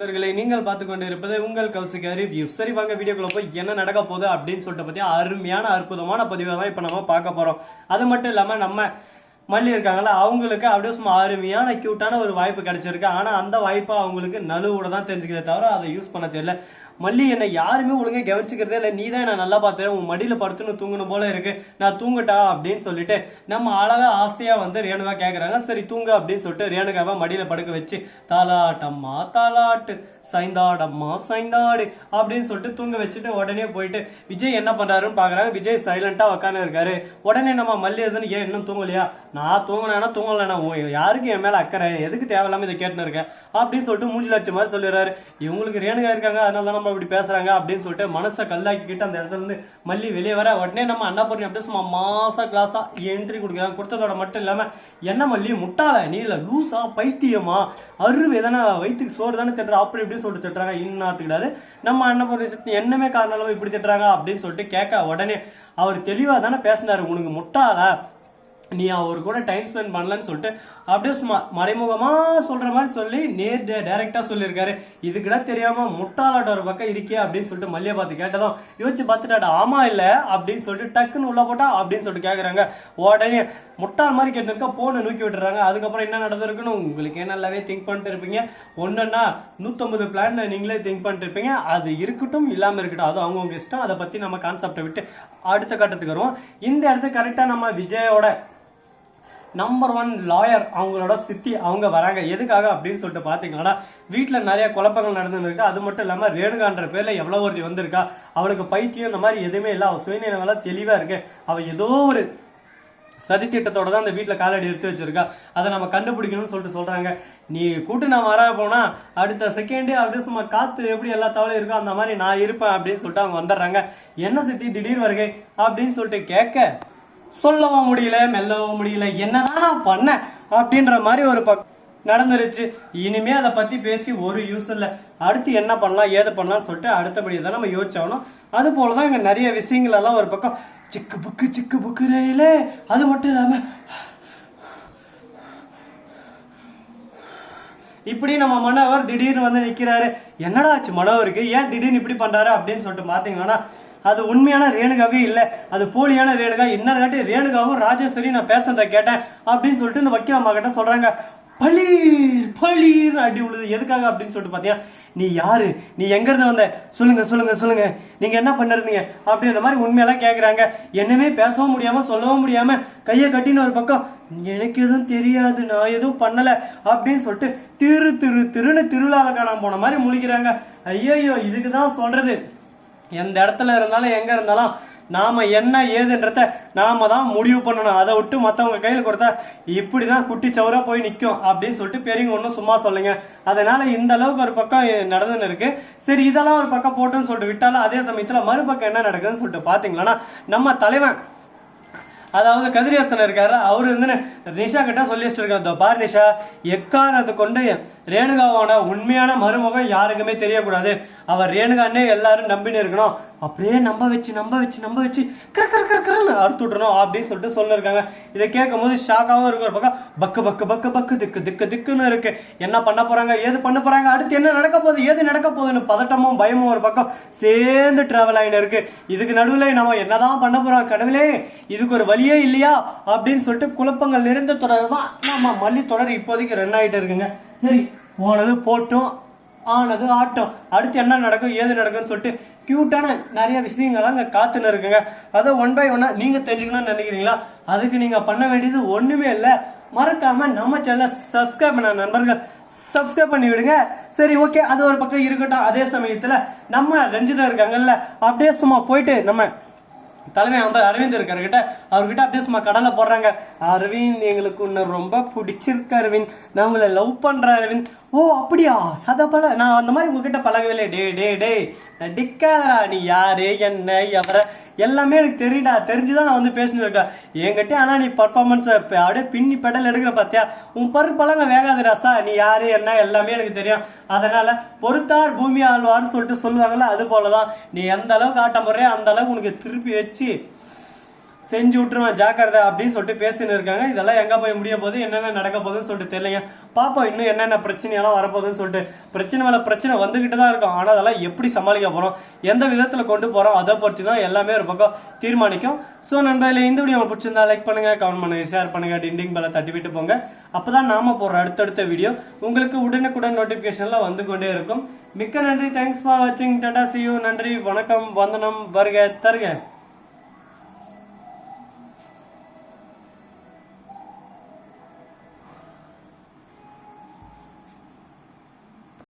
நண்பர்களை நீங்கள் பார்த்து கொண்டு இருப்பது உங்கள் கௌசிக ரிவ்யூ சரி வாங்க வீடியோக்குள்ள போய் என்ன நடக்க போகுது அப்படின்னு சொல்லிட்டு பத்தி அருமையான அற்புதமான பதிவை தான் இப்போ நம்ம பார்க்க போறோம். அது மட்டும் இல்லாம நம்ம மல்லி இருக்காங்களா அவங்களுக்கு அப்படியே சும்மா அருமையான க்யூட்டான ஒரு வாய்ப்பு கிடைச்சிருக்கு. ஆனா அந்த வாய்ப்பை அவங்களுக்கு நழுவோட தான் தெரிஞ்சுக்கிறத தவிர அதை யூஸ் பண்ண தெரியல. மல்லி என்னை யாருமே ஒழுங்காக கவனிச்சுக்கிறதே இல்லை. நீ தான் நான் நல்லா பார்த்தேன் உன் மடியில் படுத்துன்னு தூங்கணும் போல இருக்கு. நான் தூங்கட்டா அப்படின்னு சொல்லிட்டு நம்ம அழகா ஆசையா வந்து ரேணுகா கேட்குறாங்க சரி தூங்க அப்படின்னு சொல்லிட்டு ரேணுகாவை மடியில் படுக்க வச்சு தாலாட்டம்மா தாலாட்டு சைந்தாடம்மா சைந்தாடு அப்படின்னு சொல்லிட்டு தூங்க வச்சுட்டு உடனே போயிட்டு விஜய் என்ன பண்றாருன்னு பாக்குறாங்க. விஜய் சைலண்டா உக்காந்து இருக்காரு. உடனே நம்ம மல்லி எதுன்னு ஏன் இன்னும் தூங்கலையா? நான் தூங்கினா ஓ யாருக்கு என் மேல அக்கறை? எதுக்கு தேவையில்லாம இதை கேட்டுன்னு இருக்கேன் அப்படின்னு சொல்லிட்டு மூஞ்சி லட்சம் மாதிரி சொல்லிடுறாரு. இவங்களுக்கு ரேணுகா இருக்காங்க. அதனால தான் நம்ம இப்படி பேசுறாங்க அப்படின்னு சொல்லிட்டு மனசை கல்லாக்கிக்கிட்டு அந்த இடத்துல இருந்து மல்லி வெளியே வர உடனே நம்ம அண்ணா பொருள் அப்படியே சும்மா மாசா கிளாஸா என்ட்ரி கொடுக்குறாங்க. கொடுத்ததோட மட்டும் இல்லாம என்ன மல்லி முட்டாள? நீ இல்ல லூசா பைத்தியமா? அருவு எதனா வயிற்றுக்கு சோறு தானே திட்டுற அப்படி இப்படின்னு சொல்லிட்டு திட்டுறாங்க. இன்னாத்துக்கிடாது நம்ம அண்ணன் பொருள் என்னமே காரணம் இப்படி திட்டுறாங்க. அப்படின்னு சொல்லிட்டு கேட்க உடனே அவர் தெளிவாக தானே பேசினாரு. உனக்கு முட்டாளா? நீ அவர் கூட டைம் ஸ்பெண்ட் பண்ணலன்னு சொல்லிட்டு அப்படியே சும்மா மறைமுகமா சொல்ற மாதிரி சொல்லி நேர் டைரக்டா சொல்லியிருக்காரு. இதுக்குடா தெரியாம முட்டாளாட்ட ஒரு பக்கம் இருக்கே அப்படின்னு சொல்லிட்டு மல்லியை பார்த்து கேட்டதும் யோசிச்சு பார்த்துட்டாடா ஆமா இல்ல அப்படின்னு சொல்லிட்டு டக்குன்னு உள்ள போட்டா அப்படின்னு சொல்லிட்டு கேக்குறாங்க. உடனே முட்டாள் மாதிரி கேட்டிருக்கா போனை நூக்கி விட்டுறாங்க. அதுக்கப்புறம் என்ன நடந்திருக்குன்னு என்ன நல்லாவே திங்க் பண்ணிட்டு இருப்பீங்க. ஒன்றுன்னா நூற்றம்பது பிளான் நீங்களே திங்க் பண்ணிட்டு இருப்பீங்க. அது இருக்கட்டும் இல்லாமல் இருக்கட்டும். அது அவங்கவுங்க இஷ்டம். அதை பற்றி நம்ம கான்செப்டை விட்டு அடுத்த கட்டத்துக்கு வருவோம். இந்த இடத்துக்கு கரெக்டாக நம்ம விஜயோட நம்பர் ஒன் லாயர் அவங்களோட சித்தி அவங்க வராங்க. எதுக்காக அப்படின்னு சொல்லிட்டு பார்த்தீங்கன்னா வீட்டில் நிறைய குழப்பங்கள் நடந்துருக்கு அது மட்டும் இல்லாமல் ரேணுகான்ற பேரில் எவ்வளோ ஒருத்தி வந்திருக்கா? அவளுக்கு பைத்தியம் இந்த மாதிரி எதுவுமே இல்லை. அவள் சுயநினைவெல்லாம் தெளிவாக இருக்கு. அவள் ஏதோ ஒரு சதித்திட்டத்தோட தான் அந்த வீட்டில் காலடி எடுத்து வச்சிருக்கா. அதை நம்ம கண்டுபிடிக்கணும்னு சொல்லிட்டு சொல்றாங்க. நீ கூட்டு நான் வர போனா அடுத்த செகண்டே அப்படியே சும்மா காத்து எப்படி எல்லா தவளையும் இருக்கோ அந்த மாதிரி நான் இருப்பேன் அப்படின்னு சொல்லிட்டு அவங்க வந்துடுறாங்க. என்ன சித்தி? திடீர் வருகை அப்படின்னு சொல்லிட்டு கேட்க சொல்லவும் முடியல மெல்லவும் முடியல. என்னதான் நான் பண்ணேன் அப்படின்ற மாதிரி ஒரு பக் நடந்துருச்சு. இனிமே அதை பத்தி பேசி ஒரு யூஸ் இல்லை. அடுத்து என்ன பண்ணலாம் ஏது பண்ணலாம் சொல்லிட்டு அடுத்தபடி தான் நம்ம யோசிச்சாகணும். அது போலதான் இங்க நிறைய விஷயங்கள் எல்லாம் ஒரு பக்கம் சிக்கு புக்கு சிக்கு புக்கு ரயிலே. அது மட்டும் இல்லாம இப்படி நம்ம மனவர் திடீர்னு வந்து நிக்கிறாரு. என்னடா ஆச்சு மனவருக்கு ஏன் திடீர்னு இப்படி பண்றாரு? அப்படின்னு சொல்லிட்டு பாத்தீங்கன்னா அது உண்மையான ரேணுகாவே இல்ல. அது போலியான ரேணுகா. இன்னொரு காட்டி ரேணுகாவும் ராஜேஸ்வரி நான் பேசுறத கேட்டேன் அப்படின்னு சொல்லிட்டு இந்த வக்கீல் அம்மா கிட்ட சொல்றாங்க. பளீர் பளீர் அடி உழுது. எதுக்காக அப்படின்னு சொல்லிட்டு பாத்தியா? நீ யாரு? நீ எங்க இருந்து வந்த? சொல்லுங்க சொல்லுங்க சொல்லுங்க. நீங்க என்ன பண்ணிருந்தீங்க? அப்படின்ற மாதிரி உண்மையெல்லாம் கேக்குறாங்க. என்னமே பேசவும் முடியாம சொல்லவும் முடியாம கையை கட்டின ஒரு பக்கம் எனக்கு எதுவும் தெரியாது. நான் எதுவும் பண்ணல. அப்படின்னு சொல்லிட்டு திரு திரு திருன்னு திருவிழாவில் காணாம போன மாதிரி முழிக்கிறாங்க. ஐயோ இதுக்கு தான் சொல்றது. எந்த இடத்துல இருந்தாலும் எங்கே இருந்தாலும் நாம் என்ன ஏதுன்றத நாம தான் முடிவு பண்ணணும். அதை விட்டு மற்றவங்க கையில் கொடுத்தா இப்படி தான் குட்டி சவராக போய் நிற்கும் அப்படின்னு சொல்லிட்டு பெரியவங்க ஒன்றும் சும்மா சொல்லுங்க. அதனால் இந்த அளவுக்கு ஒரு பக்கம் நடந்துன்னு இருக்கு. சரி இதெல்லாம் ஒரு பக்கம் போட்டுன்னு சொல்லிட்டு விட்டாலும் அதே சமயத்தில் மறுபக்கம் என்ன நடக்குதுன்னு சொல்லிட்டு பாத்தீங்களா? நம்ம தலைவன் அதாவது கதிரேசன் இருக்காரு. அவரு வந்து நிஷா கிட்ட சொல்லி வச்சிருக்காரு பார் நிஷா எக்காரணத்தை கொண்டு ரேணுகாவோட உண்மையான மருமகம் யாருக்குமே தெரியக்கூடாது. அவர் ரேணுகான்னே எல்லாரும் நம்பின்னு இருக்கணும். அப்படியே நம்ப வச்சு நம்ப வச்சு நம்ப வச்சு கர கர கர கரன்னு அறுத்து விட்றணும் அப்படின்னு சொல்லிட்டு சொல்லிருக்காங்க. இதை கேட்கும் போது ஷாக்காகவும் இருக்கு ஒரு பக்கம். பக்கு பக்கு பக்கு பக்கு திக்கு திக்கு திக்குன்னு இருக்கு. என்ன பண்ண போறாங்க? ஏது பண்ண போறாங்க? அடுத்து என்ன நடக்க போகுது? ஏது நடக்க போகுதுன்னு பதட்டமும் பயமும் ஒரு பக்கம் சேர்ந்து டிராவல் ஆகிட்டு இருக்கு. இதுக்கு நடுவில் நம்ம என்னதான் பண்ண போறோம் கடவுளே? இதுக்கு ஒரு வழியே இல்லையா? அப்படின்னு சொல்லிட்டு குழப்பங்கள் நிறைந்த தொடர் தான் நம்ம மல்லி தொடர் இப்போதைக்கு ரன் ஆகிட்டு இருக்குங்க. சரி போனது போட்டும் ஆனது ஆட்டம். அடுத்து என்ன நடக்கும்? ஏது நடக்கும்னு சொல்லிட்டு க்யூட்டான நிறைய விஷயங்கள்லாம் அங்கே காத்துன்னு இருக்குங்க. அதை ஒன் பை ஒன்னாக நீங்கள் தெரிஞ்சுக்கணும்னு நினைக்கிறீங்களா? அதுக்கு நீங்கள் பண்ண வேண்டியது ஒன்றுமே இல்லை. மறக்காமல் நம்ம சேனலை சப்ஸ்கிரைப் பண்ண நண்பர்கள் சப்ஸ்கிரைப் பண்ணி விடுங்க. சரி ஓகே அது ஒரு பக்கம் இருக்கட்டும். அதே சமயத்தில் நம்ம ரஞ்சிதா இருக்காங்கல்ல அப்படியே சும்மா போயிட்டு நம்ம தலைமை வந்து அரவிந்த் இருக்காருக்கிட்ட அவர்கிட்ட அப்படியே சும்மா கடலை போடுறாங்க. அரவிந்த் எங்களுக்கு உன்னை ரொம்ப பிடிச்சிருக்கு அரவிந்த். நான் உங்களை லவ் பண்ற அரவிந்த். ஓ அப்படியா? அத போல நான் அந்த மாதிரி உங்ககிட்ட பழகவே இல்லை. டே டே டே நடிக்காதடா நீ யாரு என்ன எவரை எல்லாமே எனக்கு தெரியுடா தெரிஞ்சுதான் நான் வந்து பேசிட்டு இருக்கேன் என்கிட்ட ஆனா நீ பர்ஃபார்மன்ஸ் அப்படியே பின்னி பெடல் எடுக்கிற பார்த்தியா உன் பருப்பழங்க வேகாது ராசா நீ யாரு என்ன எல்லாமே எனக்கு தெரியும். அதனால பொறுத்தார் பூமி ஆழ்வார்னு சொல்லிட்டு சொல்லுவாங்கள்ல அது போலதான். நீ எந்த அளவுக்கு ஆட்டம் போடுறியோ அந்த அளவுக்கு உனக்கு திருப்பி வச்சு செஞ்சு விட்டுருவேன் ஜாக்கிரதை அப்படின்னு சொல்லிட்டு பேசின்னு இருக்காங்க. இதெல்லாம் எங்க போய் முடிய போகுது என்னென்ன நடக்க போகுதுன்னு சொல்லிட்டு தெரியலைங்க. பாப்போம் இன்னும் என்னென்ன பிரச்சனையெல்லாம் வரப்போகுதுன்னு சொல்லிட்டு. பிரச்சனை மேல பிரச்சனை வந்துகிட்டு தான் இருக்கும். ஆனா அதெல்லாம் எப்படி சமாளிக்க போறோம்? எந்த விதத்துல கொண்டு போறோம்? அதை பொறுத்து தான் எல்லாமே ஒரு பக்கம் தீர்மானிக்கும். ஸோ நண்பர்களே இந்த வீடியோ உங்களுக்கு பிடிச்சிருந்தா லைக் பண்ணுங்க கமெண்ட் பண்ணுங்க ஷேர் பண்ணுங்க டிண்டிங் பெல்ல தட்டி விட்டு போங்க. அப்பதான் நாம போற அடுத்தடுத்த வீடியோ உங்களுக்கு உடனுக்குடன் நோட்டிபிகேஷன்ல வந்து கொண்டே இருக்கும். மிக்க நன்றி. தேங்க்ஸ் ஃபார் வாட்சிங் டாடா சியூ நன்றி. வணக்கம். வந்தனம். வருக. தருக.